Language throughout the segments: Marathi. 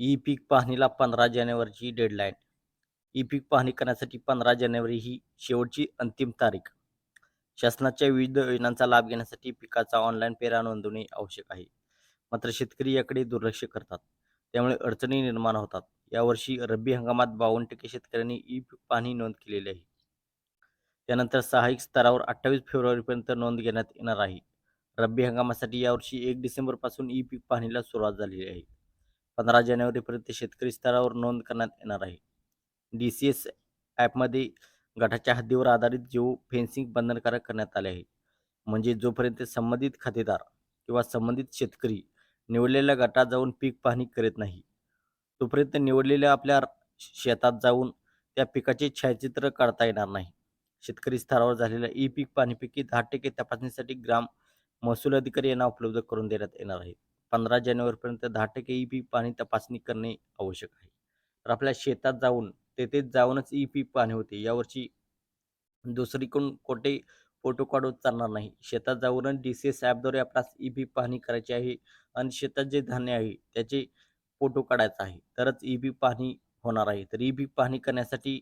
ई पीक पाहणीला पंधरा जानेवारीची डेडलाईन ई पीक पाहणी करण्यासाठी पंधरा जानेवारी ही शेवटची अंतिम तारीख. शासनाच्या विविध योजनांचा लाभ घेण्यासाठी पिकाचा ऑनलाईन पेरा नोंदवणे आवश्यक आहे. मात्र शेतकरी याकडे दुर्लक्ष करतात. त्यामुळे अडचणी निर्माण होतात. यावर्षी रब्बी हंगामात बावन्न टक्के शेतकऱ्यांनी ई पीक पाहणी नोंद केलेली आहे. त्यानंतर सहाय्यक स्तरावर अठ्ठावीस फेब्रुवारीपर्यंत नोंद घेण्यात येणार आहे. रब्बी हंगामासाठी यावर्षी एक डिसेंबरपासून ई पीक पाहणीला सुरुवात झालेली आहे. पंधरा जानेवारीपर्यंत शेतकरी स्तरावर नोंद करण्यात येणार आहे. डी सी एस ॲपमध्ये गटाच्या हद्दीवर आधारित जिओ फेन्सिंग बंधनकारक करण्यात आले आहे. म्हणजे जोपर्यंत संबंधित खातेदार किंवा संबंधित शेतकरी निवडलेल्या गटात जाऊन पीक पाहणी करीत नाही तोपर्यंत निवडलेल्या आपल्या शेतात जाऊन त्या पिकाचे छायाचित्र काढता येणार नाही. शेतकरी स्तरावर झालेल्या ई पीक पाहणीपैकी दहा टक्के तपासणीसाठी ग्राम महसूल अधिकारी यांना उपलब्ध करून देण्यात येणार आहे. पंधरा जानेवारीपर्यंत दहा टक्के ई पी पाणी तपासणी करणे आवश्यक आहे. तर आपल्या शेतात जाऊन तेथे जाऊनच ई पी पाहणी होते यावर्षी दुसरीकडून कोठे फोटो काढून चालणार नाही. शेतात जाऊनच डी सी एस ॲपद्वारे आपणास ई पी पाहणी करायची आहे आणि शेतात जे धान्य आहे त्याचे फोटो काढायचा आहे तरच ई पी पाहणी होणार आहे. तर ई पी पाहणी करण्यासाठी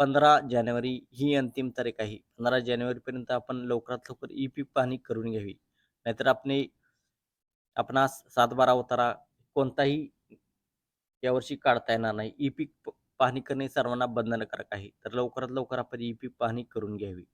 पंधरा जानेवारी ही अंतिम तारीख आहे. पंधरा जानेवारीपर्यंत आपण लवकरात लवकर ई पी पाहणी करून घ्यावी. नाहीतर आपले आपणास सातबारा उतारा कोणताही यावर्षी काढता येणार नाही. ई पीक पाहणी करणे सर्वांना बंधनकारक आहे. तर लवकरात लवकर आपण ई पीक पाहणी करून घ्यावी.